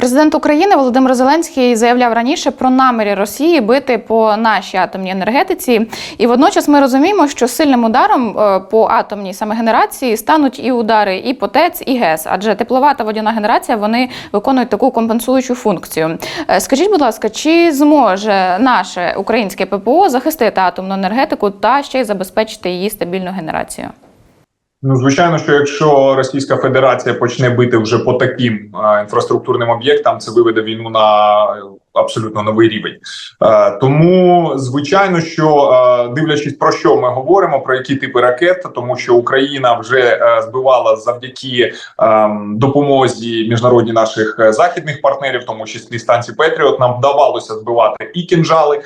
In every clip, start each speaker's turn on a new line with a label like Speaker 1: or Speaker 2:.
Speaker 1: Президент України Володимир Зеленський заявляв раніше про наміри Росії бити по нашій атомній енергетиці, і водночас ми розуміємо, що сильним ударом е, по атомній саме генерації стануть і удари і по ТЕЦ, і ГЕС, адже теплова та водяна генерація вони виконують таку компенсуючу функцію. Е, Скажіть, будь ласка, чи зможе наше українське ППО захистити атомну енергетику та ще й забезпечити її стабільну генерацію?
Speaker 2: Ну, звичайно, що якщо Російська Федерація почне бити вже по таким інфраструктурним об'єктам, це виведе війну на абсолютно новий рівень. Е, тому, звичайно, що е, дивлячись про що ми говоримо, про які типи ракет, тому що Україна вже е, збивала завдяки е, допомозі міжнародні наших західних партнерів, в тому числі станції Петріот, нам вдавалося збивати і кінжали,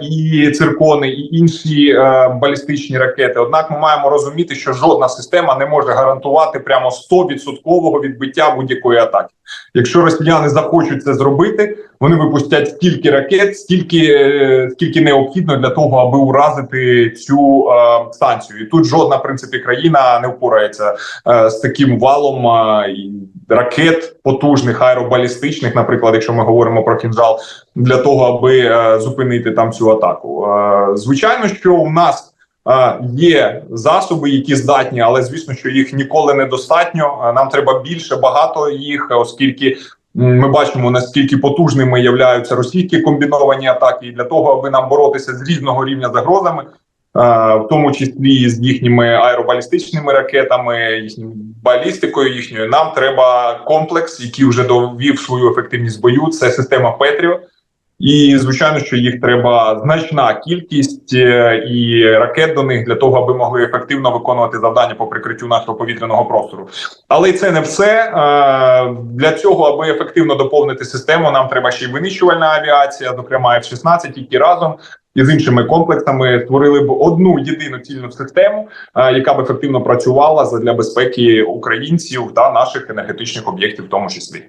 Speaker 2: і циркони, і інші балістичні ракети. Однак ми маємо розуміти, що жодна система не може гарантувати прямо 100% відбиття будь-якої атаки. Якщо росіяни захочуть це зробити, вони випустять стільки ракет, стільки е, скільки необхідно для того, аби уразити цю е, станцію. І тут жодна в принципі країна не впорається е, з таким валом е, ракет потужних аеробалістичних, наприклад, якщо ми говоримо про кінжал, для того, аби е, зупинити там цю атаку. Е, звичайно, що у нас. Е, Є засоби, які здатні, але звісно, що їх ніколи недостатньо. Е, Нам треба більше багато їх, оскільки ми бачимо наскільки потужними являються російські комбіновані атаки, і для того, аби нам боротися з різного рівня загрозами, е, в тому числі з їхніми аеробалістичними ракетами, їхньою балістикою їхньою, нам треба комплекс, який вже довів свою ефективність бою. Це система Петріо. І звичайно, що їх треба значна кількість е, і ракет до них для того, аби могли ефективно виконувати завдання по прикриттю нашого повітряного простору. Але це не все Е, для цього, аби ефективно доповнити систему, нам треба ще й винищувальна авіація, зокрема F-16, які разом із іншими комплексами створили б одну єдину цільну систему, е, яка б ефективно працювала для безпеки українців та наших енергетичних об'єктів, в тому числі.